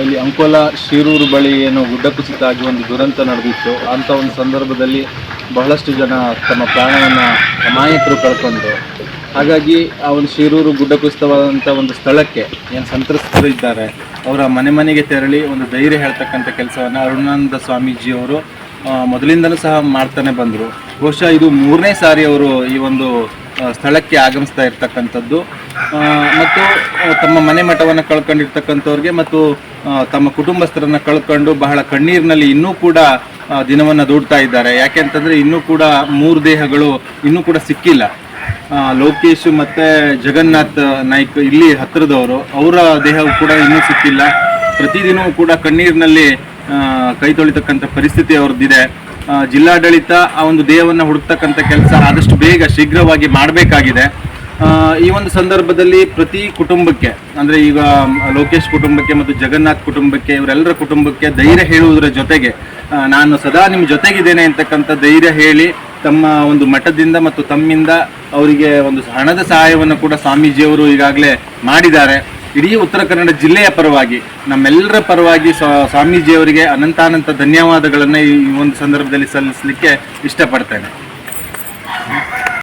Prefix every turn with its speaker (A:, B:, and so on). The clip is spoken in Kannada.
A: ಇಲ್ಲಿ ಅಂಕೋಲ ಶಿರೂರು ಬಳಿ ಏನು ಗುಡ್ಡ ಕುಸಿತ ಆಗಿ ಒಂದು ದುರಂತ ನಡೆದಿತ್ತು. ಅಂಥ ಒಂದು ಸಂದರ್ಭದಲ್ಲಿ ಬಹಳಷ್ಟು ಜನ ತಮ್ಮ ಪ್ರಾಣವನ್ನು ಅಮಾಯಕರು ಕಳ್ಕೊಂಡ್ರು ಹಾಗಾಗಿ ಆ ಒಂದು ಶಿರೂರು ಗುಡ್ಡ ಕುಸಿತವಾದಂಥ ಒಂದು ಸ್ಥಳಕ್ಕೆ ಏನು ಸಂತ್ರಸ್ತರು ಇದ್ದಾರೆ, ಅವರ ಮನೆ ಮನೆಗೆ ತೆರಳಿ ಒಂದು ಧೈರ್ಯ ಹೇಳ್ತಕ್ಕಂಥ ಕೆಲಸವನ್ನು ಅರುಣಾನಂದ ಸ್ವಾಮೀಜಿಯವರು ಮೊದಲಿಂದಲೂ ಸಹ ಮಾಡ್ತಾನೆ ಬಂದರು. ಬಹುಶಃ ಇದು ಮೂರನೇ ಸಾರಿ ಅವರು ಈ ಒಂದು ಸ್ಥಳಕ್ಕೆ ಆಗಮಿಸ್ತಾ ಇರ್ತಕ್ಕಂಥದ್ದು. ಮತ್ತು ತಮ್ಮ ಮನೆ ಮಠವನ್ನು ಕಳ್ಕೊಂಡಿರ್ತಕ್ಕಂಥವ್ರಿಗೆ ಮತ್ತು ತಮ್ಮ ಕುಟುಂಬಸ್ಥರನ್ನು ಕಳ್ಕೊಂಡು ಬಹಳ ಕಣ್ಣೀರಿನಲ್ಲಿ ಇನ್ನೂ ಕೂಡ ದಿನವನ್ನು ದೂಡ್ತಾ ಇದ್ದಾರೆ. ಯಾಕೆಂತಂದರೆ ಇನ್ನೂ ಕೂಡ ಮೂರು ದೇಹಗಳು ಇನ್ನೂ ಕೂಡ ಸಿಕ್ಕಿಲ್ಲ. ಲೋಕೇಶು ಮತ್ತೆ ಜಗನ್ನಾಥ್ ನಾಯ್ಕ್ ಇಲ್ಲಿ ಹತ್ತಿರದವರು, ಅವರ ದೇಹವು ಕೂಡ ಇನ್ನೂ ಸಿಕ್ಕಿಲ್ಲ. ಪ್ರತಿದಿನವೂ ಕೂಡ ಕಣ್ಣೀರಿನಲ್ಲಿ ಕೈ ತೊಳಿತಕ್ಕಂಥ ಪರಿಸ್ಥಿತಿ ಅವ್ರದ್ದಿದೆ. ಜಿಲ್ಲಾಡಳಿತ ಆ ಒಂದು ದೇಹವನ್ನು ಹುಡುಕ್ತಕ್ಕಂಥ ಕೆಲಸ ಆದಷ್ಟು ಬೇಗ ಶೀಘ್ರವಾಗಿ ಮಾಡಬೇಕಾಗಿದೆ. ಈ ಒಂದು ಸಂದರ್ಭದಲ್ಲಿ ಪ್ರತಿ ಕುಟುಂಬಕ್ಕೆ, ಅಂದ್ರೆ ಈಗ ಲೋಕೇಶ್ ಕುಟುಂಬಕ್ಕೆ ಮತ್ತು ಜಗನ್ನಾಥ್ ಕುಟುಂಬಕ್ಕೆ, ಇವರೆಲ್ಲರ ಕುಟುಂಬಕ್ಕೆ ಧೈರ್ಯ ಹೇಳುವುದರ ಜೊತೆಗೆ ನಾನು ಸದಾ ನಿಮ್ಮ ಜೊತೆಗಿದ್ದೇನೆ ಅಂತಕ್ಕಂಥ ಧೈರ್ಯ ಹೇಳಿ, ತಮ್ಮ ಒಂದು ಮಠದಿಂದ ಮತ್ತು ತಮ್ಮಿಂದ ಅವರಿಗೆ ಒಂದು ಹಣದ ಸಹಾಯವನ್ನು ಕೂಡ ಸ್ವಾಮೀಜಿಯವರು ಈಗಾಗಲೇ ಮಾಡಿದ್ದಾರೆ. ಇಡೀ ಉತ್ತರ ಕನ್ನಡ ಜಿಲ್ಲೆಯ ಪರವಾಗಿ, ನಮ್ಮೆಲ್ಲರ ಪರವಾಗಿ ಸ್ವಾ- ಸ್ವಾಮೀಜಿಯವರಿಗೆ ಅನಂತಾನಂತ ಧನ್ಯವಾದಗಳನ್ನು ಈ ಒಂದು ಸಂದರ್ಭದಲ್ಲಿ ಸಲ್ಲಿಸಲಿಕ್ಕೆ ಇಷ್ಟಪಡ್ತೇನೆ.